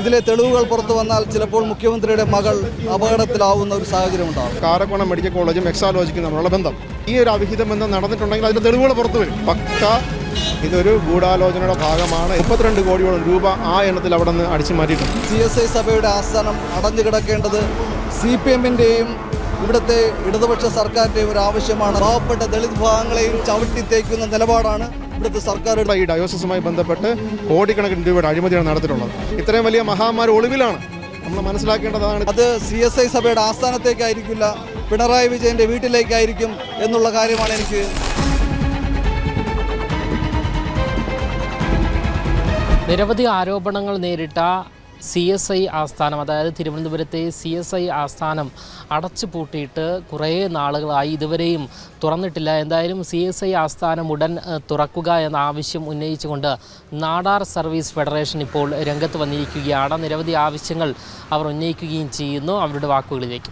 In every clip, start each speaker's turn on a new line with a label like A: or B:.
A: ഇതിലെ തെളിവുകൾ പുറത്തു വന്നാൽ ചിലപ്പോൾ മുഖ്യമന്ത്രിയുടെ മകൾ അപകടത്തിലാവുന്ന ഒരു സാഹചര്യം ഉണ്ടാകും.
B: കാരക്കോണം മെഡിക്കൽ കോളേജും എക്സാലോജിക്കും തമ്മിലുള്ള ബന്ധം. ഈ ഒരു അവിഹിത ബന്ധം നടന്നിട്ടുണ്ടെങ്കിൽ അതിന്റെ തെളിവുകൾ പുറത്തു വരും. പക്ക ഇതൊരു ഗൂഢാലോചനയുടെ ഭാഗമാണ്. മുപ്പത്തിരണ്ട് കോടിയോളം രൂപ ആ എണ്ണത്തിൽ അവിടെ നിന്ന് അടിച്ചു മാറ്റിയിട്ടുണ്ട്.
A: സി എസ് ഐ സഭയുടെ ആസ്ഥാനം അടഞ്ഞു കിടക്കേണ്ടത് സി പി എമ്മിന്റെയും ഇവിടുത്തെ ഇടതുപക്ഷ സർക്കാരിന്റെയും ഒരു ആവശ്യമാണ്. പാവപ്പെട്ട ദളിത് വിഭാഗങ്ങളെയും ചവിട്ടി തേക്കുന്ന നിലപാടാണ് ഇവിടുത്തെ സർക്കാർ
B: ഈ ഡയോസിസുമായി ബന്ധപ്പെട്ട് കോടിക്കണക്കിന് രൂപയുടെ അഴിമതിയാണ് നടത്തിയിട്ടുള്ളത്. ഇത്രയും വലിയ മഹാമാരി ഒളിവിലാണ് നമ്മൾ മനസ്സിലാക്കേണ്ടതാണ്.
A: അത് സി എസ് ഐ സഭയുടെ ആസ്ഥാനത്തേക്കായിരിക്കില്ല പിണറായി വിജയന്റെ വീട്ടിലേക്കായിരിക്കും എന്നുള്ള കാര്യമാണ് എനിക്ക്
C: നിരവധി ആരോപണങ്ങൾ നേരിട്ട സി എസ് ഐ ആസ്ഥാനം അതായത് തിരുവനന്തപുരത്തെ സി എസ് ഐ ആസ്ഥാനം അടച്ചു പൂട്ടിയിട്ട് കുറേ നാളുകളായി ഇതുവരെയും തുറന്നിട്ടില്ല. എന്തായാലും സി എസ് ഐ ആസ്ഥാനം ഉടൻ തുറക്കുക എന്ന ആവശ്യം ഉന്നയിച്ചുകൊണ്ട് നാടാർ സർവീസ് ഫെഡറേഷൻ ഇപ്പോൾ രംഗത്ത് വന്നിരിക്കുകയാണ്. നിരവധി ആവശ്യങ്ങൾ അവർ ഉന്നയിക്കുകയും ചെയ്യുന്നു. അവരുടെ വാക്കുകളിലേക്ക്.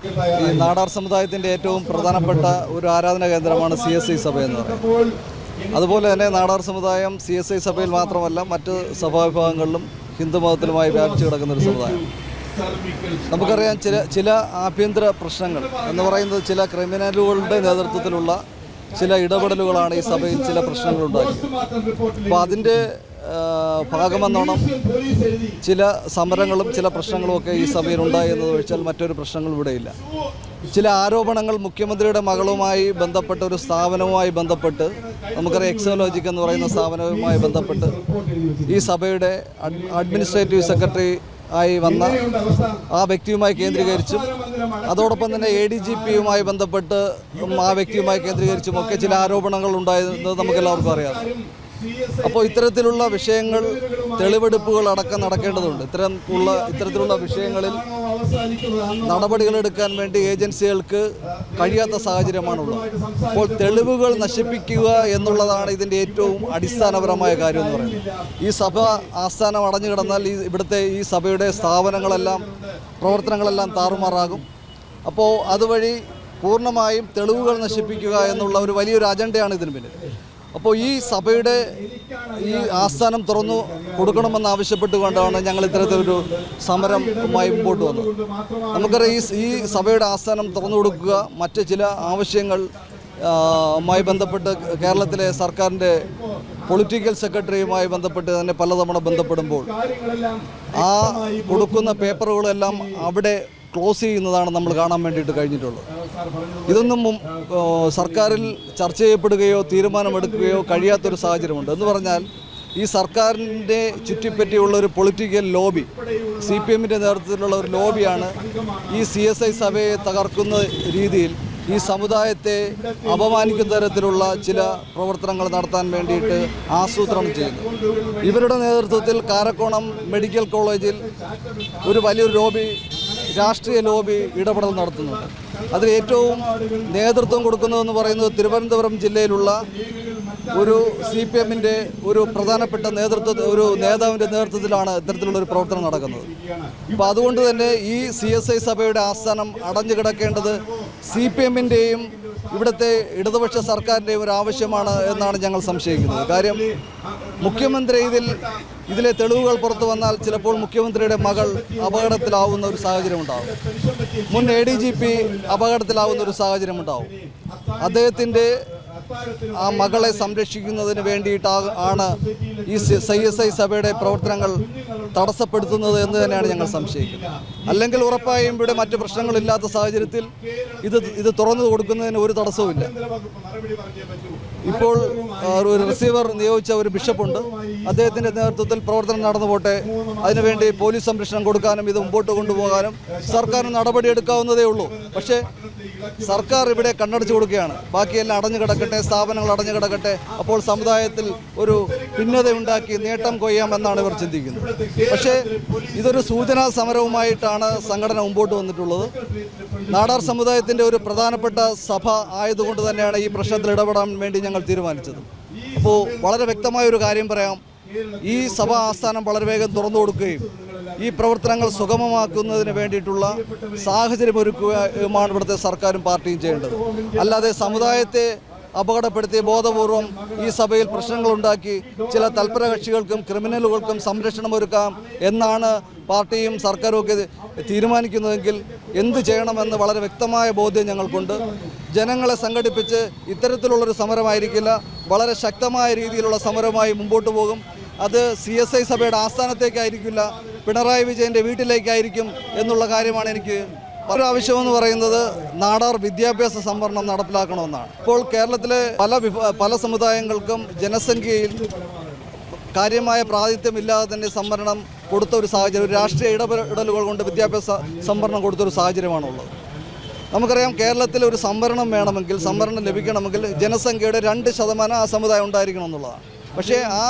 A: നാടാർ സമുദായത്തിന്റെ ഏറ്റവും പ്രധാനപ്പെട്ട ഒരു ആരാധന കേന്ദ്രമാണ് സി എസ് ഐ സഭ എന്ന് പറയുന്നത്. അതുപോലെ തന്നെ നാടാർ സമുദായം സി എസ് ഐ സഭയിൽ മാത്രമല്ല മറ്റ് സഭാവിഭാഗങ്ങളിലും ഹിന്ദു മതത്തിലുമായി വ്യാപിച്ചു കിടക്കുന്ന ഒരു സമുദായം. നമുക്കറിയാം ചില ചില ആഭ്യന്തര പ്രശ്നങ്ങൾ എന്ന് പറയുന്നത് ചില ക്രിമിനലുകളുടെ നേതൃത്വത്തിലുള്ള ചില ഇടപെടലുകളാണ് ഈ സഭയിൽ ചില പ്രശ്നങ്ങൾ ഉണ്ടാക്കിയത്. അപ്പോൾ അതിന്റെ ഭാഗമെന്നോണം ചില സമരങ്ങളും ചില പ്രശ്നങ്ങളും ഒക്കെ ഈ സഭയിൽ എന്നത് ഒഴിച്ചാൽ മറ്റൊരു പ്രശ്നങ്ങളും ഇവിടെയില്ല ചില ആരോപണങ്ങൾ മുഖ്യമന്ത്രിയുടെ മകളുമായി ബന്ധപ്പെട്ട ഒരു സ്ഥാപനവുമായി ബന്ധപ്പെട്ട് നമുക്കറിയാം എക്സോലോജിക് എന്ന് പറയുന്ന സ്ഥാപനവുമായി ബന്ധപ്പെട്ട് ഈ സഭയുടെ അഡ്മിനിസ്ട്രേറ്റീവ് സെക്രട്ടറി ആയി വന്ന ആ വ്യക്തിയുമായി കേന്ദ്രീകരിച്ചും അതോടൊപ്പം തന്നെ എ ഡി ജി പിയുമായി ബന്ധപ്പെട്ട് ആ വ്യക്തിയുമായി കേന്ദ്രീകരിച്ചും ഒക്കെ ചില ആരോപണങ്ങൾ ഉണ്ടായിരുന്നത് നമുക്കെല്ലാവർക്കും അറിയാം. അപ്പോൾ ഇത്തരത്തിലുള്ള വിഷയങ്ങൾ തെളിവെടുപ്പുകൾ അടക്കം നടക്കേണ്ടതുണ്ട്. ഇത്തരം ഉള്ള ഇത്തരത്തിലുള്ള വിഷയങ്ങളിൽ നടപടികൾ എടുക്കാൻ വേണ്ടി ഏജൻസികൾക്ക് കഴിയാത്ത സാഹചര്യമാണുള്ളത്. അപ്പോൾ തെളിവുകൾ നശിപ്പിക്കുക എന്നുള്ളതാണ് ഇതിന്റെ ഏറ്റവും അടിസ്ഥാനപരമായ കാര്യം എന്ന് പറയുന്നത്. ഈ സഭ ആസ്ഥാനം അടഞ്ഞു കിടന്നാൽ ഈ ഇവിടുത്തെ ഈ സഭയുടെ സ്ഥാപനങ്ങളെല്ലാം പ്രവർത്തനങ്ങളെല്ലാം താറുമാറാകും. അപ്പോൾ അതുവഴി പൂർണമായും തെളിവുകൾ നശിപ്പിക്കുക എന്നുള്ള ഒരു വലിയൊരു അജണ്ടയാണ് ഇതിന് പിന്നിൽ. അപ്പോൾ ഈ സഭയുടെ ഈ ആസ്ഥാനം തുറന്നു കൊടുക്കണമെന്ന് ആവശ്യപ്പെട്ടുകൊണ്ടാണ് ഞങ്ങൾ ഇത്തരത്തിലൊരു സമരവുമായി മുമ്പോട്ട് വന്നത്. നമുക്കറിയാം ഈ ഈ സഭയുടെ ആസ്ഥാനം തുറന്നു കൊടുക്കുക മറ്റ് ചില ആവശ്യങ്ങൾ മായി ബന്ധപ്പെട്ട് കേരളത്തിലെ സർക്കാരിന്റെ പൊളിറ്റിക്കൽ സെക്രട്ടറിയുമായി ബന്ധപ്പെട്ട് തന്നെ പലതവണ ബന്ധപ്പെടുമ്പോൾ ആ കൊടുക്കുന്ന പേപ്പറുകളെല്ലാം അവിടെ ക്ലോസ് ചെയ്യുന്നതാണ് നമ്മൾ കാണാൻ വേണ്ടിയിട്ട് കഴിഞ്ഞിട്ടുള്ളത്. ഇതൊന്നും സർക്കാരിൽ ചർച്ച ചെയ്യപ്പെടുകയോ തീരുമാനമെടുക്കുകയോ കഴിയാത്തൊരു സാഹചര്യമുണ്ട്. എന്ന് പറഞ്ഞാൽ ഈ സർക്കാരിന്റെ ചുറ്റിപ്പറ്റിയുള്ള ഒരു പൊളിറ്റിക്കൽ ലോബി സി പി എമ്മിന്റെ നേതൃത്വത്തിലുള്ള ഒരു ലോബിയാണ് ഈ സി എസ് ഐ സഭയെ തകർക്കുന്ന രീതിയിൽ ഈ സമുദായത്തെ അപമാനിക്കുന്ന തരത്തിലുള്ള ചില പ്രവർത്തനങ്ങൾ നടത്താൻ വേണ്ടിയിട്ട് ആസൂത്രണം ചെയ്യുന്നു ഇവരുടെ നേതൃത്വത്തിൽ കാരക്കോണം മെഡിക്കൽ കോളേജിൽ ഒരു വലിയൊരു ലോബി രാഷ്ട്രീയ ലോബി ഇടപെടൽ നടത്തുന്നുണ്ട്. അതിൽ ഏറ്റവും നേതൃത്വം കൊടുക്കുന്നതെന്ന് പറയുന്നത് തിരുവനന്തപുരം ജില്ലയിലുള്ള ഒരു സി പി എമ്മിന്റെ ഒരു പ്രധാനപ്പെട്ട നേതൃത്വ ഒരു നേതാവിന്റെ നേതൃത്വത്തിലാണ് ഇത്തരത്തിലുള്ള ഒരു പ്രവർത്തനം നടക്കുന്നത്. അപ്പോൾ അതുകൊണ്ട് തന്നെ ഈ സി എസ് ഐ സഭയുടെ ആസ്ഥാനം അടഞ്ഞു കിടക്കേണ്ടത് സി പി എമ്മിന്റെയും ഇവിടുത്തെ ഇടതുപക്ഷ സർക്കാരിന്റെയും ഒരു ആവശ്യമാണ് എന്നാണ് ഞങ്ങൾ സംശയിക്കുന്നത്. കാര്യം മുഖ്യമന്ത്രി ഇതിൽ ഇതിലെ തെളിവുകൾ പുറത്തു വന്നാൽ ചിലപ്പോൾ മുഖ്യമന്ത്രിയുടെ മകൾ അപകടത്തിലാവുന്ന ഒരു സാഹചര്യം ഉണ്ടാവും മുൻ എ ഡി ജി പി അപകടത്തിലാവുന്ന ഒരു സാഹചര്യം ഉണ്ടാവും അദ്ദേഹത്തിന്റെ ആ മകളെ സംരക്ഷിക്കുന്നതിന് വേണ്ടിയിട്ടാ ആണ് ഈ സി എസ് ഐ സഭയുടെ പ്രവർത്തനങ്ങൾ തടസ്സപ്പെടുത്തുന്നത് എന്ന് തന്നെയാണ് ഞങ്ങൾ സംശയിക്കുന്നത്. അല്ലെങ്കിൽ ഉറപ്പായും ഇവിടെ മറ്റു പ്രശ്നങ്ങളില്ലാത്ത സാഹചര്യത്തിൽ ഇത് ഇത് തുറന്നു കൊടുക്കുന്നതിന് ഒരു തടസ്സവുമില്ല. ഇപ്പോൾ ഒരു റിസീവർ നിയോഗിച്ച ഒരു ബിഷപ്പുണ്ട് അദ്ദേഹത്തിന്റെ നേതൃത്വത്തിൽ പ്രവർത്തനം നടന്നു പോട്ടെ. അതിനുവേണ്ടി പോലീസ് സംരക്ഷണം കൊടുക്കാനും ഇത് മുമ്പോട്ട് കൊണ്ടുപോകാനും സർക്കാരിന് നടപടിയെടുക്കാവുന്നതേ ഉള്ളൂ. പക്ഷേ സർക്കാർ ഇവിടെ കണ്ണടച്ചു കൊടുക്കുകയാണ്. ബാക്കിയെല്ലാം അടഞ്ഞു കിടക്കട്ടെ സ്ഥാപനങ്ങൾ അടഞ്ഞു കിടക്കട്ടെ. അപ്പോൾ സമുദായത്തിൽ ഒരു ഭിന്നതയുണ്ടാക്കി നേട്ടം കൊയ്യാമെന്നാണ് ഇവർ ചിന്തിക്കുന്നത്. പക്ഷേ ഇതൊരു സൂചനാ സമരവുമായിട്ടാണ് സംഘടന മുമ്പോട്ട് വന്നിട്ടുള്ളത്. നാടാർ സമുദായത്തിന്റെ ഒരു പ്രധാനപ്പെട്ട സഭ ആയതുകൊണ്ട് തന്നെയാണ് ഈ പ്രശ്നത്തിൽ ഇടപെടാൻ വേണ്ടി ഞങ്ങൾ തീരുമാനിച്ചത്. അപ്പോൾ വളരെ വ്യക്തമായ ഒരു കാര്യം പറയാം. ഈ സഭ ആസ്ഥാനം വളരെ വേഗം തുറന്നു കൊടുക്കുകയും ഈ പ്രവർത്തനങ്ങൾ സുഗമമാക്കുന്നതിന് വേണ്ടിയിട്ടുള്ള സാഹചര്യം ഒരുക്കുകയുമാണ് ഇവിടുത്തെ സർക്കാരും പാർട്ടിയും ചെയ്യേണ്ടത്. അല്ലാതെ സമുദായത്തെ അപകടപ്പെടുത്തി ബോധപൂർവം ഈ സഭയിൽ പ്രശ്നങ്ങളുണ്ടാക്കി ചില തൽപര കക്ഷികൾക്കും ക്രിമിനലുകൾക്കും സംരക്ഷണം ഒരുക്കാം എന്നാണ് പാർട്ടിയും സർക്കാരും ഒക്കെ തീരുമാനിക്കുന്നതെങ്കിൽ എന്ത് ചെയ്യണമെന്ന് വളരെ വ്യക്തമായ ബോധ്യം ഞങ്ങൾക്കുണ്ട്. ജനങ്ങളെ സംഘടിപ്പിച്ച് ഇത്തരത്തിലുള്ളൊരു സമരമായിരിക്കില്ല. വളരെ ശക്തമായ രീതിയിലുള്ള സമരമായി മുമ്പോട്ട് പോകും. അത് സി എസ് ഐ സഭയുടെ ആസ്ഥാനത്തേക്കായിരിക്കില്ല. പിണറായി വിജയന്റെ വീട്ടിലേക്കായിരിക്കും എന്നുള്ള കാര്യമാണ് എനിക്ക് ഒരാവശ്യമെന്ന് പറയുന്നത് നാടാർ വിദ്യാഭ്യാസ സംവരണം നടപ്പിലാക്കണമെന്നാണ്. ഇപ്പോൾ കേരളത്തിലെ പല പല സമുദായങ്ങൾക്കും ജനസംഖ്യയിൽ കാര്യമായ പ്രാതിഥ്യമില്ലാതെ തന്നെ സംവരണം കൊടുത്ത ഒരു സാഹചര്യം ഒരു രാഷ്ട്രീയ ഇടപെടലുകൾ കൊണ്ട് വിദ്യാഭ്യാസ സംവരണം കൊടുത്തൊരു സാഹചര്യമാണുള്ളത്. നമുക്കറിയാം കേരളത്തിൽ ഒരു സംവരണം വേണമെങ്കിൽ സംവരണം ലഭിക്കണമെങ്കിൽ ജനസംഖ്യയുടെ രണ്ട് ശതമാനം ആ സമുദായം ഉണ്ടായിരിക്കണം എന്നുള്ളതാണ്. പക്ഷേ ആ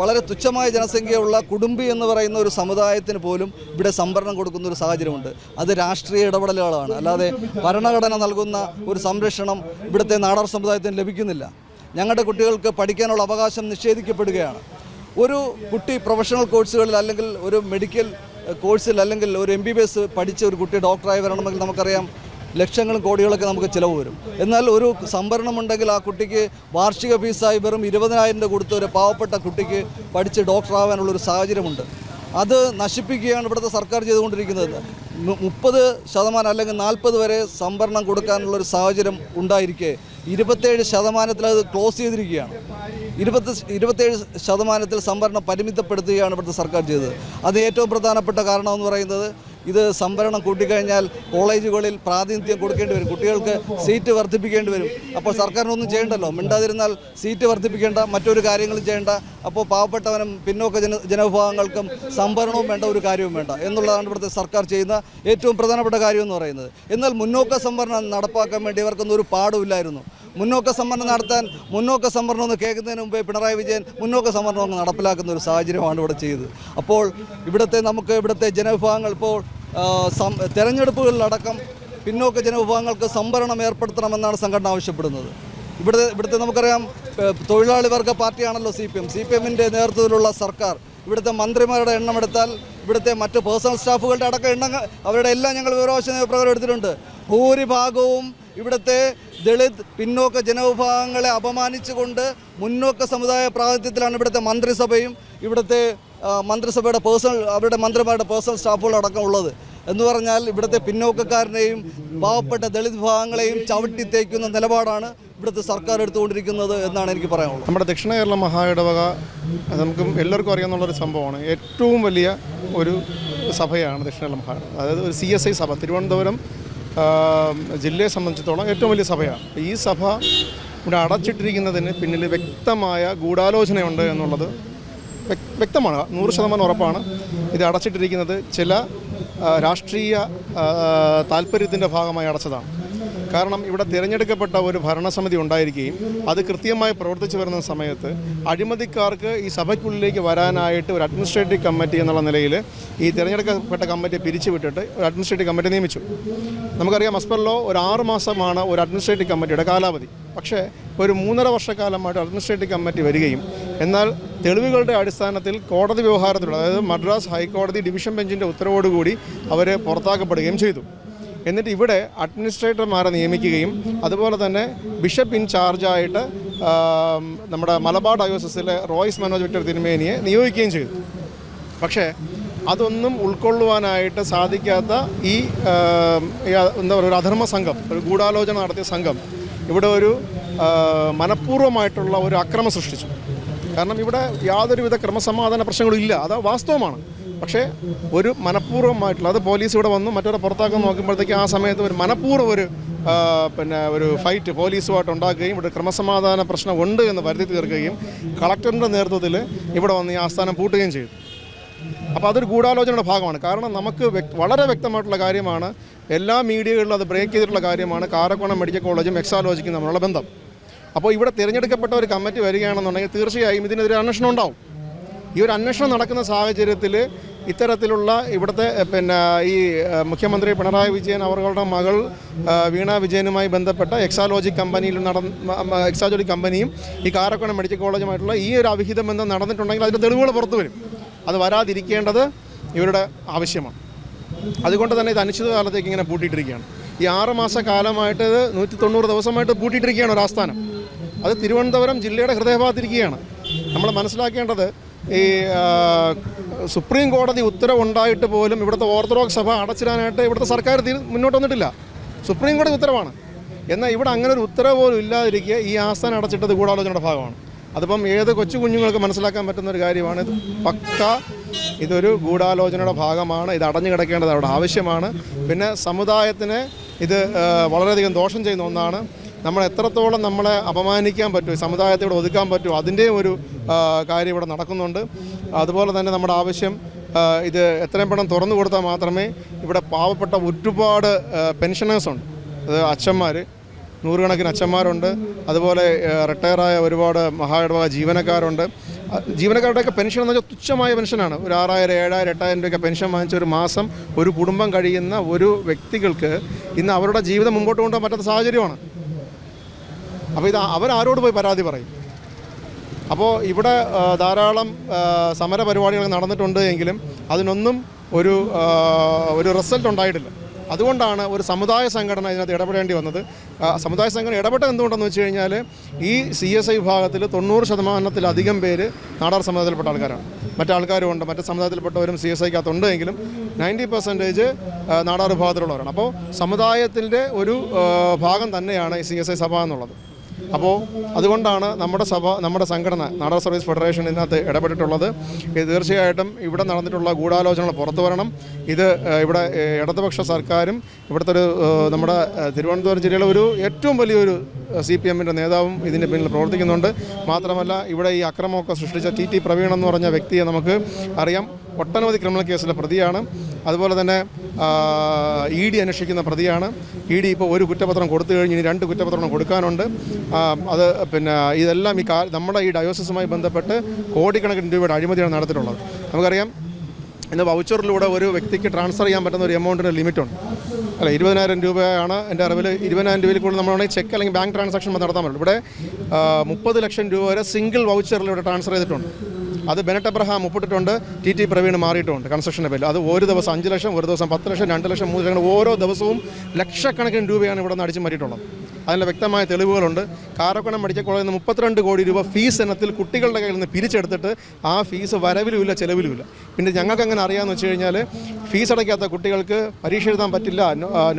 A: വളരെ തുച്ഛമായ ജനസംഖ്യയുള്ള കുടുംബി എന്ന് പറയുന്ന ഒരു സമുദായത്തിന് പോലും ഇവിടെ സംവരണം കൊടുക്കുന്ന ഒരു സാഹചര്യമുണ്ട്. അത് രാഷ്ട്രീയ ഇടപെടലുകളാണ്. അല്ലാതെ ഭരണഘടന നൽകുന്ന ഒരു സംരക്ഷണം ഇവിടുത്തെ നാടാർ സമുദായത്തിന് ലഭിക്കുന്നില്ല. ഞങ്ങളുടെ കുട്ടികൾക്ക് പഠിക്കാനുള്ള അവകാശം നിഷേധിക്കപ്പെടുകയാണ്. ഒരു കുട്ടി പ്രൊഫഷണൽ കോഴ്സുകളിൽ അല്ലെങ്കിൽ ഒരു മെഡിക്കൽ കോഴ്സിൽ അല്ലെങ്കിൽ ഒരു എം ബി ബി എസ് പഠിച്ച ഒരു കുട്ടി ഡോക്ടറായി വരണമെങ്കിൽ നമുക്കറിയാം ലക്ഷങ്ങളും കോടികളൊക്കെ നമുക്ക് ചിലവ് വരും. എന്നാൽ ഒരു സംവരണം ഉണ്ടെങ്കിൽ ആ കുട്ടിക്ക് വാർഷിക ഫീസായി വെറും ഇരുപതിനായിരം രൂപ കൊടുത്ത ഒരു പാവപ്പെട്ട കുട്ടിക്ക് പഠിച്ച് ഡോക്ടറാവാനുള്ള ഒരു സാഹചര്യമുണ്ട്. അത് നശിപ്പിക്കുകയാണ് ഇവിടുത്തെ സർക്കാർ ചെയ്തുകൊണ്ടിരിക്കുന്നത്. മുപ്പത് ശതമാനം അല്ലെങ്കിൽ നാൽപ്പത് വരെ സംവരണം കൊടുക്കാനുള്ളൊരു സാഹചര്യം ഉണ്ടായിരിക്കെ. ഇരുപത്തേഴ് ശതമാനത്തിൽ അത് ക്ലോസ് ചെയ്തിരിക്കുകയാണ്. ഇരുപത്തി ഇരുപത്തേഴ് ശതമാനത്തിൽ സംവരണം പരിമിതപ്പെടുത്തുകയാണ് ഇവിടുത്തെ സർക്കാർ ചെയ്തത്. അത് ഏറ്റവും പ്രധാനപ്പെട്ട കാരണമെന്ന് പറയുന്നത് ഇത് സംവരണം കൂട്ടിക്കഴിഞ്ഞാൽ കോളേജുകളിൽ പ്രാതിനിധ്യം കൊടുക്കേണ്ടി വരും. കുട്ടികൾക്ക് സീറ്റ് വർദ്ധിപ്പിക്കേണ്ടി വരും. അപ്പോൾ സർക്കാരിനൊന്നും ചെയ്യണ്ടല്ലോ? മിണ്ടാതിരുന്നാൽ സീറ്റ് വർദ്ധിപ്പിക്കേണ്ട മറ്റൊരു കാര്യങ്ങളും ചെയ്യേണ്ട. അപ്പോൾ പാവപ്പെട്ടവനും പിന്നോക്ക ജന ജനവിഭാഗങ്ങൾക്കും സംവരണവും വേണ്ട ഒരു കാര്യവും വേണ്ട എന്നുള്ളതാണ് ഇവിടുത്തെ സർക്കാർ ചെയ്യുന്ന ഏറ്റവും പ്രധാനപ്പെട്ട കാര്യം എന്ന് പറയുന്നത്. എന്നാൽ മുന്നോക്ക സംവരണം നടപ്പാക്കാൻ വേണ്ടി ഇവർക്കൊന്നും ഒരു പാടുമില്ലായിരുന്നു. മുന്നോക്ക സംവരണം നടത്താൻ മുന്നോക്ക സംവരണം എന്ന് കേൾക്കുന്നതിന് മുമ്പേ പിണറായി വിജയൻ മുന്നോക്ക സംവരണം നടപ്പിലാക്കുന്ന ഒരു സാഹചര്യമാണ് ഇവിടെ ചെയ്തത്. അപ്പോൾ ഇവിടുത്തെ നമുക്ക് ഇവിടുത്തെ ജനവിഭാഗങ്ങൾ ഇപ്പോൾ തെരഞ്ഞെടുപ്പുകളിലടക്കം പിന്നോക്ക ജനവിഭാഗങ്ങൾക്ക് സംവരണം ഏർപ്പെടുത്തണമെന്നാണ് സംഘടന ആവശ്യപ്പെടുന്നത്. ഇവിടുത്തെ ഇവിടുത്തെ നമുക്കറിയാം തൊഴിലാളി വർഗ പാർട്ടിയാണല്ലോ C P M. C P എമ്മിന്റെ നേതൃത്വത്തിലുള്ള സർക്കാർ. ഇവിടുത്തെ മന്ത്രിമാരുടെ എണ്ണം എടുത്താൽ ഇവിടുത്തെ മറ്റ് പേഴ്സണൽ സ്റ്റാഫുകളുടെ അടക്കം എണ്ണം അവരുടെ എല്ലാം ഞങ്ങൾ വിവരാവശ്യ നിയമപ്രകാരം എടുത്തിട്ടുണ്ട്. ഭൂരിഭാഗവും ഇവിടുത്തെ ദളിത് പിന്നോക്ക ജനവിഭാഗങ്ങളെ അപമാനിച്ചുകൊണ്ട് മുന്നോക്ക സമുദായ പ്രാതിനിധ്യത്തിലാണ് ഇവിടുത്തെ മന്ത്രിസഭയും ഇവിടുത്തെ മന്ത്രിസഭയുടെ പേഴ്സണൽ അവരുടെ മന്ത്രിമാരുടെ പേഴ്സണൽ സ്റ്റാഫുകളടക്കം ഉള്ളത്. എന്ന് പറഞ്ഞാൽ ഇവിടുത്തെ പിന്നോക്കക്കാരനെയും പാവപ്പെട്ട ദളിത് വിഭാഗങ്ങളെയും ചവിട്ടി തേക്കുന്ന നിലപാടാണ് ഇവിടുത്തെ സർക്കാർ എടുത്തുകൊണ്ടിരിക്കുന്നത് എന്നാണ് എനിക്ക് പറയാനുള്ളത്.
B: നമ്മുടെ ദക്ഷിണ കേരള മഹായിടവക നമുക്ക് എല്ലാവർക്കും അറിയാമെന്നുള്ളൊരു സംഭവമാണ്. ഏറ്റവും വലിയ ഒരു സഭയാണ് ദക്ഷിണ കേരള മഹാ അതായത് ഒരു സി എസ് ഐ സഭ. തിരുവനന്തപുരം ജില്ലയെ സംബന്ധിച്ചിടത്തോളം ഏറ്റവും വലിയ സഭയാണ്. ഈ സഭ ഇവിടെ അടച്ചിട്ടിരിക്കുന്നതിന് പിന്നിൽ വ്യക്തമായ ഗൂഢാലോചനയുണ്ട് എന്നുള്ളത് വ്യക്തമാണ്. നൂറ് ശതമാനം ഉറപ്പാണ്. ഇത് അടച്ചിട്ടിരിക്കുന്നത് ചില രാഷ്ട്രീയ താല്പര്യത്തിന്റെ ഭാഗമായി അടച്ചതാണ്. കാരണം ഇവിടെ തിരഞ്ഞെടുക്കപ്പെട്ട ഒരു ഭരണസമിതി ഉണ്ടായിരിക്കുകയും അത് കൃത്യമായി പ്രവർത്തിച്ചു വരുന്ന സമയത്ത് അഴിമതിക്കാർക്ക് ഈ സഭയ്ക്കുള്ളിലേക്ക് വരാനായിട്ട് ഒരു അഡ്മിനിസ്ട്രേറ്റീവ് കമ്മിറ്റി എന്നുള്ള നിലയിൽ ഈ തിരഞ്ഞെടുക്കപ്പെട്ട കമ്മിറ്റിയെ പിരിച്ചുവിട്ടിട്ട് ഒരു അഡ്മിനിസ്ട്രേറ്റീവ് കമ്മിറ്റി നിയമിച്ചു. നമുക്കറിയാം മസ്ബർലോ ഒരു ആറ് മാസമാണ് ഒരു അഡ്മിനിസ്ട്രേറ്റീവ് കമ്മിറ്റിയുടെ കാലാവധി. പക്ഷേ ഒരു മൂന്നര വർഷക്കാലമായിട്ട് അഡ്മിനിസ്ട്രേറ്റീവ് കമ്മിറ്റി വരികയും എന്നാൽ തെളിവുകളുടെ അടിസ്ഥാനത്തിൽ കോടതി വ്യവഹാരത്തിലൂടെ അതായത് മദ്രാസ് ഹൈക്കോടതി ഡിവിഷൻ ബെഞ്ചിന്റെ ഉത്തരവോടുകൂടി അവരെ പുറത്താക്കപ്പെടുകയും ചെയ്തു. എന്നിട്ട് ഇവിടെ അഡ്മിനിസ്ട്രേറ്റർമാരെ നിയമിക്കുകയും അതുപോലെ തന്നെ ബിഷപ്പ് ഇൻ ചാർജായിട്ട് നമ്മുടെ മലബാർ ഡയോസസിലെ റോയ്സ് മനോജ് വിക്ടർ തിരുമേനിയെ നിയോഗിക്കുകയും ചെയ്തു. പക്ഷേ അതൊന്നും ഉൾക്കൊള്ളുവാനായിട്ട് സാധിക്കാത്ത ഈ എന്താ പറയുക ഒരു അധർമ്മ സംഘം ഒരു ഗൂഢാലോചന നടത്തിയ സംഘം ഇവിടെ ഒരു മനഃപൂർവമായിട്ടുള്ള ഒരു അക്രമം സൃഷ്ടിച്ചു. കാരണം ഇവിടെ യാതൊരുവിധ ക്രമസമാധാന പ്രശ്നങ്ങളും ഇല്ല. അത് വാസ്തവമാണ്. പക്ഷേ ഒരു മനഃപൂർവമായിട്ടുള്ള അത് പോലീസ് ഇവിടെ വന്നു മറ്റൊരു പുറത്താക്കാൻ നോക്കുമ്പോഴത്തേക്ക് ആ സമയത്ത് ഒരു മനഃപൂർവം ഒരു പിന്നെ ഒരു ഫൈറ്റ് പോലീസുമായിട്ട് ഉണ്ടാക്കുകയും ഇവിടെ ക്രമസമാധാന പ്രശ്നം ഉണ്ട് എന്ന് വരുത്തി തീർക്കുകയും കളക്ടറിന്റെ നേതൃത്വത്തിൽ ഇവിടെ വന്ന് ഈ ആസ്ഥാനം പൂട്ടുകയും ചെയ്തു. അപ്പോൾ അതൊരു ഗൂഢാലോചനയുടെ ഭാഗമാണ്. കാരണം നമുക്ക് വളരെ വ്യക്തമായിട്ടുള്ള കാര്യമാണ് എല്ലാ മീഡിയകളിലും അത് ബ്രേക്ക് ചെയ്തിട്ടുള്ള കാര്യമാണ് കാരക്കോണം മെഡിക്കൽ കോളേജും എക്സാലോജിക്കും തമ്മിലുള്ള ബന്ധം. അപ്പോൾ ഇവിടെ തിരഞ്ഞെടുക്കപ്പെട്ട ഒരു കമ്മിറ്റി വരികയാണെന്നുണ്ടെങ്കിൽ തീർച്ചയായും ഇതിനെതിരെ അന്വേഷണം ഉണ്ടാവും. ഈ ഒരു അന്വേഷണം നടക്കുന്ന സാഹചര്യത്തിൽ ഇത്തരത്തിലുള്ള ഇവിടുത്തെ പിന്നെ ഈ മുഖ്യമന്ത്രി പിണറായി വിജയൻ അവരുടെ മകൾ വീണ വിജയനുമായി ബന്ധപ്പെട്ട എക്സാലോജി കമ്പനിയിൽ നടന്ന എക്സാലോജി കമ്പനിയും ഈ കാരക്കോണം മെഡിക്കൽ കോളേജുമായിട്ടുള്ള ഈ ഒരു അവിഹിത ബന്ധം നടന്നിട്ടുണ്ടെങ്കിൽ അതിന്റെ തെളിവുകൾ പുറത്തു വരും. അത് വരാതിരിക്കേണ്ടത് ഇവരുടെ ആവശ്യമാണ്. അതുകൊണ്ട് തന്നെ ഇത് അനിശ്ചിതകാലത്തേക്ക് ഇങ്ങനെ പൂട്ടിയിട്ടിരിക്കുകയാണ്. ഈ ആറ് മാസ കാലമായിട്ട് ഇത് നൂറ്റി തൊണ്ണൂറ് ദിവസമായിട്ട് പൂട്ടിയിട്ടിരിക്കുകയാണ് ഒരു ആസ്ഥാനം. അത് തിരുവനന്തപുരം ജില്ലയുടെ ഹൃദയഭാഗത്തിരിക്കുകയാണ്. നമ്മൾ മനസ്സിലാക്കേണ്ടത് ഈ സുപ്രീം കോടതി ഉത്തരവുണ്ടായിട്ട് പോലും ഇവിടുത്തെ ഓർത്തഡോക്സ് സഭ അടച്ചിടാനായിട്ട് ഇവിടുത്തെ സർക്കാർ മുന്നോട്ട് വന്നിട്ടില്ല. സുപ്രീം കോടതി ഉത്തരവാണ്. എന്നാൽ ഇവിടെ അങ്ങനെ ഒരു ഉത്തരവ് പോലും ഇല്ലാതിരിക്കുക ഈ ആസ്ഥാനം അടച്ചിട്ടത് ഗൂഢാലോചനയുടെ ഭാഗമാണ്. അതിപ്പം ഏത് കൊച്ചു കുഞ്ഞുങ്ങൾക്ക് മനസ്സിലാക്കാൻ പറ്റുന്ന ഒരു കാര്യമാണ് ഇത് പക്ക ഇതൊരു ഗൂഢാലോചനയുടെ ഭാഗമാണ് ഇത് അടഞ്ഞു കിടക്കേണ്ടത് അവിടെ ആവശ്യമാണ്. പിന്നെ സമുദായത്തിന് ഇത് വളരെയധികം ദോഷം ചെയ്യുന്ന ഒന്നാണ്. നമ്മൾ എത്രത്തോളം നമ്മളെ അപമാനിക്കാൻ പറ്റും സമുദായത്തോട് ഒതുക്കാൻ പറ്റും അതിന്റെയും ഒരു കാര്യം ഇവിടെ നടക്കുന്നുണ്ട്. അതുപോലെ തന്നെ നമ്മുടെ ആവശ്യം ഇത് എത്രയും പെട്ടെന്ന് തുറന്നു കൊടുത്താൽ മാത്രമേ ഇവിടെ പാവപ്പെട്ട ഒരുപാട് പെൻഷനേഴ്സുണ്ട് അത് അച്ഛന്മാർ നൂറുകണക്കിന് അച്ഛന്മാരുണ്ട്. അതുപോലെ റിട്ടയറായ ഒരുപാട് മഹാഇടവക ജീവനക്കാരുണ്ട്. ജീവനക്കാരുടെയൊക്കെ പെൻഷൻ എന്ന് വെച്ചാൽ തുച്ഛമായ പെൻഷനാണ്. ഒരു ആറായിരം ഏഴായിരം എട്ടായിരം രൂപയൊക്കെ പെൻഷൻ വാങ്ങിച്ച ഒരു മാസം ഒരു കുടുംബം കഴിയുന്ന ഒരു വ്യക്തികൾക്ക് ഇന്ന് അവരുടെ ജീവിതം മുമ്പോട്ട് കൊണ്ടുപോകാൻ പറ്റാത്ത സാഹചര്യമാണ്. അപ്പോൾ ഇത് അവരാരോട് പോയി പരാതി പറയും. അപ്പോൾ ഇവിടെ ധാരാളം സമര പരിപാടികൾ നടന്നിട്ടുണ്ട് എങ്കിലും അതിനൊന്നും ഒരു ഒരു റിസൾട്ട് ഉണ്ടായിട്ടില്ല. അതുകൊണ്ടാണ് ഒരു സമുദായ സംഘടന ഇതിനകത്ത് ഇടപെടേണ്ടി വന്നത്. സമുദായ സംഘടന ഇടപെട്ടത് എന്തുകൊണ്ടെന്ന് വെച്ച് കഴിഞ്ഞാൽ ഈ സി എസ് ഐ വിഭാഗത്തിൽ തൊണ്ണൂറ് ശതമാനത്തിലധികം പേര് നാടാർ സമുദായത്തിൽപ്പെട്ട ആൾക്കാരാണ്. മറ്റാൾക്കാരുമുണ്ട് മറ്റ് സമുദായത്തിൽപ്പെട്ടവരും സി എസ് ഐക്കകത്തുണ്ട് എങ്കിലും നയന്റി പെർസെന്റേജ് നാടാർ വിഭാഗത്തിലുള്ളവരാണ്. അപ്പോൾ സമുദായത്തിന്റെ ഒരു ഭാഗം തന്നെയാണ് ഈ സി എസ് ഐ സഭ എന്നുള്ളത്. അപ്പോൾ അതുകൊണ്ടാണ് നമ്മുടെ സഭ നമ്മുടെ സംഘടന നാടാർ സർവീസ് ഫെഡറേഷൻ ഇതിനകത്ത് ഇടപെട്ടിട്ടുള്ളത്. ഇത് തീർച്ചയായിട്ടും ഇവിടെ നടന്നിട്ടുള്ള ഗൂഢാലോചനകൾ പുറത്തു വരണം. ഇത് ഇവിടെ ഇടതുപക്ഷ സർക്കാരും ഇവിടുത്തെ ഒരു നമ്മുടെ തിരുവനന്തപുരം ജില്ലയിലെ ഒരു ഏറ്റവും വലിയൊരു സി പി എമ്മിന്റെ നേതാവും ഇതിന്റെ പിന്നിൽ പ്രവർത്തിക്കുന്നുണ്ട്. മാത്രമല്ല ഇവിടെ ഈ അക്രമമൊക്കെ സൃഷ്ടിച്ച ടി ടി പ്രവീൺ എന്ന് പറഞ്ഞ വ്യക്തിയെ നമുക്ക് അറിയാം. ഒട്ടനവധി ക്രിമിനൽ കേസിലെ പ്രതിയാണ്. അതുപോലെ തന്നെ ഇ ഡി അന്വേഷിക്കുന്ന പ്രതിയാണ്. ഇ ഡി ഇപ്പോൾ ഒരു കുറ്റപത്രം കൊടുത്തു കഴിഞ്ഞ് ഇനി രണ്ട് കുറ്റപത്രം കൊടുക്കാനുണ്ട്. അത് പിന്നെ ഇതെല്ലാം ഈ നമ്മുടെ ഈ ഡയോസിസുമായി ബന്ധപ്പെട്ട് കോടിക്കണക്കിന് രൂപയുടെ അഴിമതിയാണ് നടത്തിയിട്ടുള്ളത്. നമുക്കറിയാം ഇന്ന് വൗച്ചറിലൂടെ ഒരു വ്യക്തിക്ക് ട്രാൻസ്ഫർ ചെയ്യാൻ പറ്റുന്ന ഒരു എമൗണ്ടിന്റെ ലിമിറ്റുണ്ട്. അല്ല ഇരുപതിനായിരം രൂപയാണ് എന്റെ അറിവിൽ ഇരുപതിനായിരം രൂപയിൽ കൂടുതൽ നമ്മളാണെങ്കിൽ ചെക്ക് അല്ലെങ്കിൽ ബാങ്ക് ട്രാൻസാക്ഷൻ നടത്താൻ പറ്റും. ഇവിടെ മുപ്പത് ലക്ഷം രൂപ വരെ സിംഗിൾ വൗച്ചറിലൂടെ ട്രാൻസ്ഫർ ചെയ്തിട്ടുണ്ട്. അത് ബെനറ്റ് അബ്രഹാം ഒപ്പിട്ടിട്ടുണ്ട്. ടി ടി പ്രവീൺ മാറിയിട്ടുണ്ട് കൺസ്ട്രക്ഷന്റെ പേരിൽ. അത് ഒരു ദിവസം അഞ്ച് ലക്ഷം ഒരു ദിവസം പത്ത് ലക്ഷം രണ്ട് ലക്ഷം മൂന്ന് ലക്ഷം ഓരോ ദിവസവും ലക്ഷക്കണക്കിന് രൂപയാണ് ഇവിടെ നിന്ന് അടിച്ചു മാറ്റിയിട്ടുള്ളത്. അതിന്റെ വ്യക്തമായ തെളിവുകളുണ്ട്. കാരക്കുണം മെഡിക്കൽ കോളേജിൽ നിന്ന് മുപ്പത്തിരണ്ട് കോടി രൂപ ഫീസ് ഇനത്തിൽ കുട്ടികളുടെ കയ്യിൽ നിന്ന് പിരിച്ചെടുത്തിട്ട് ആ ഫീസ് വരവിലുമില്ല ചെലവിലുമില്ല. പിന്നെ ഞങ്ങൾക്ക് അങ്ങനെ അറിയാമെന്ന് വെച്ച് കഴിഞ്ഞാൽ ഫീസ് അടയ്ക്കാത്ത കുട്ടികൾക്ക് പരീക്ഷ എഴുതാൻ പറ്റില്ല.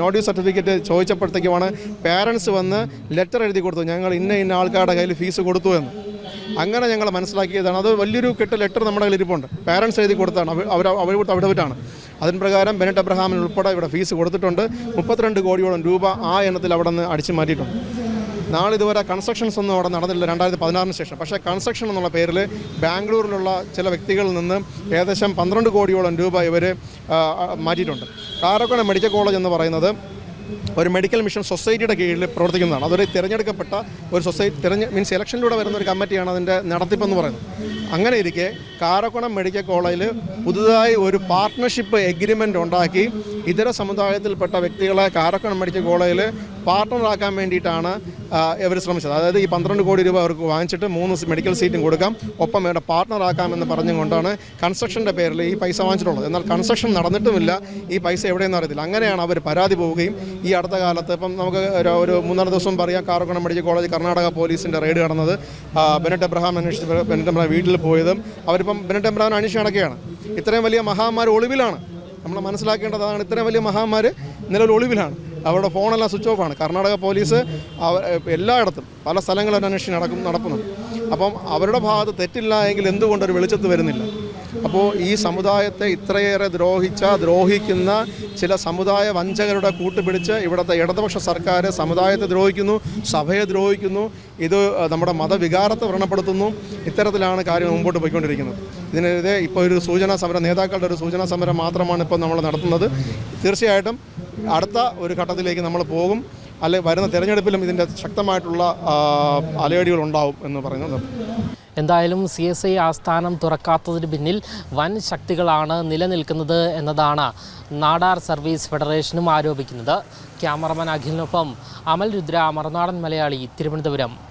B: നോഡ്യൂ സർട്ടിഫിക്കറ്റ് ചോദിച്ചപ്പോഴത്തേക്കുമാണ് പാരൻസ് വന്ന് ലെറ്റർ എഴുതി കൊടുത്തു. ഞങ്ങൾ ഇന്ന ഇന്ന ആൾക്കാരുടെ കയ്യിൽ ഫീസ് കൊടുത്തു എന്ന്. അങ്ങനെ ഞങ്ങൾ മനസ്സിലാക്കിയതാണ്. അത് വലിയൊരു കെട്ട് ലെറ്റർ നമ്മുടെ കയ്യിൽ ഇരിപ്പുണ്ട്. പാരൻസ് എഴുതി കൊടുത്താണ്. അവർ അവർ കൊടുത്ത് അവിടെവിട്ടാണ്. അതിന് പ്രകാരം ബെനറ്റ് അബ്രഹാമിന് ഉൾപ്പെടെ ഇവിടെ ഫീസ് കൊടുത്തിട്ടുണ്ട്. മുപ്പത്തിരണ്ട് കോടിയോളം രൂപ ആ എണ്ണത്തിൽ അവിടെ നിന്ന് അടിച്ചു മാറ്റിയിട്ടുണ്ട്. നാളെ ഇതുവരെ കൺസ്ട്രക്ഷൻസ് ഒന്നും അവിടെ നടന്നില്ല രണ്ടായിരത്തി പതിനാറിന് ശേഷം. പക്ഷേ കൺസ്ട്രക്ഷൻ എന്നുള്ള പേരിൽ ബാംഗ്ലൂരിലുള്ള ചില വ്യക്തികളിൽ നിന്ന് ഏകദേശം പന്ത്രണ്ട് കോടിയോളം രൂപ ഇവർ മാറ്റിയിട്ടുണ്ട്. കാരക്കോണ മെഡിക്കൽ കോളേജ് എന്ന് പറയുന്നത് ഒരു മെഡിക്കൽ മിഷൻ സൊസൈറ്റിയുടെ കീഴിൽ പ്രവർത്തിക്കുന്നതാണ്. അതൊരു തിരഞ്ഞെടുക്കപ്പെട്ട ഒരു സൊസൈറ്റി തിരഞ്ഞ് മീൻസ് ഇലക്ഷനിലൂടെ വരുന്ന ഒരു കമ്മിറ്റിയാണ് അതിന്റെ നടത്തിപ്പെന്ന് പറയുന്നത്. അങ്ങനെ ഇരിക്കെ കാരക്കുണം മെഡിക്കൽ കോളേജിൽ പുതുതായി ഒരു പാർട്ട്ണർഷിപ്പ് എഗ്രിമെന്റ് ഉണ്ടാക്കി ഇതര സമുദായത്തിൽപ്പെട്ട വ്യക്തികളെ കാരക്കുണം മെഡിക്കൽ കോളേജിൽ പാർട്ട്ണറാക്കാൻ വേണ്ടിയിട്ടാണ് ഇവർ ശ്രമിച്ചത്. അതായത് ഈ പന്ത്രണ്ട് കോടി രൂപ അവർക്ക് വാങ്ങിച്ചിട്ട് മൂന്ന് മെഡിക്കൽ സീറ്റും കൊടുക്കാം. ഒപ്പം ഇവിടെ പാർട്ട്ണറാക്കാമെന്ന് പറഞ്ഞുകൊണ്ടാണ് കൺസ്ട്രക്ഷന്റെ പേരിൽ ഈ പൈസ വാങ്ങിച്ചിട്ടുള്ളത്. എന്നാൽ കൺസ്ട്രക്ഷൻ നടന്നിട്ടുമില്ല. ഈ പൈസ എവിടെയെന്ന് അറിയത്തില്ല. അങ്ങനെയാണ് അവർ പരാതി പോവുകയും ഈ അടുത്ത കാലത്ത് ഇപ്പം നമുക്ക് ഒരു- മൂന്നാൽ ദിവസം പറയാം കാറക്കുളം മെഡിക്കൽ കോളേജ് കർണാടക പോലീസിന്റെ റെയ്ഡ് കടന്നത് ബെനറ്റ് എബ്രഹാം അന്വേഷിച്ച് ബെനറ്റ് എബ്രഹാം വീട്ടിൽ പോയതും അവരിപ്പം ബെനറ്റ് എബ്രഹാം അന്വേഷിച്ച് നടക്കുകയാണ്. ഇത്രയും വലിയ മഹാമാർ ഒളിവിലാണ്. നമ്മൾ മനസ്സിലാക്കേണ്ടത് അതാണ് ഇത്രയും വലിയ മഹാമാർ നിലവിൽ ഒളിവിലാണ്. അവരുടെ ഫോണെല്ലാം സ്വിച്ച് ഓഫാണ് കർണാടക പോലീസ് എല്ലായിടത്തും പല സ്ഥലങ്ങളും അന്വേഷിച്ച് നടക്കും നടക്കുന്നു അപ്പം അവരുടെ ഭാഗത്ത് തെറ്റില്ല എങ്കിൽ എന്തുകൊണ്ട് ഒരു വെളിച്ചത്ത് വരുന്നില്ല? അപ്പോൾ ഈ സമുദായത്തെ ഇത്രയേറെ ദ്രോഹിച്ച ദ്രോഹിക്കുന്ന ചില സമുദായ വഞ്ചകരുടെ കൂട്ടുപിടിച്ച് ഇവിടുത്തെ ഇടതുപക്ഷ സർക്കാർ സമുദായത്തെ ദ്രോഹിക്കുന്നു സഭയെ ദ്രോഹിക്കുന്നു. ഇത് നമ്മുടെ മതവികാരത്തെ വ്രണപ്പെടുത്തുന്നു. ഇത്തരത്തിലാണ് കാര്യം മുമ്പോട്ട് പോയിക്കൊണ്ടിരിക്കുന്നത്. ഇതിനെതിരെ ഇപ്പോൾ ഒരു സൂചനാ സമരം നേതാക്കളുടെ ഒരു സൂചനാ സമരം മാത്രമാണ് ഇപ്പോൾ നമ്മൾ നടത്തുന്നത്. തീർച്ചയായിട്ടും അടുത്ത ഒരു ഘട്ടത്തിലേക്ക് നമ്മൾ പോകും. അല്ലെ വരുന്ന തിരഞ്ഞെടുപ്പിലും ഇതിന്റെ ശക്തമായിട്ടുള്ള അലയടികൾ ഉണ്ടാവും എന്ന് പറയുന്നത്.
C: എന്തായാലും സി എസ് ഐ ആസ്ഥാനം തുറക്കാത്തതിന് പിന്നിൽ വൻ ശക്തികളാണ് നിലനിൽക്കുന്നത് എന്നതാണ് നാടാർ സർവീസ് ഫെഡറേഷനും ആരോപിക്കുന്നത്. ക്യാമറമാൻ അഖിലിനൊപ്പം അമൽ രുദ്ര മറുനാടൻ മലയാളി തിരുവനന്തപുരം.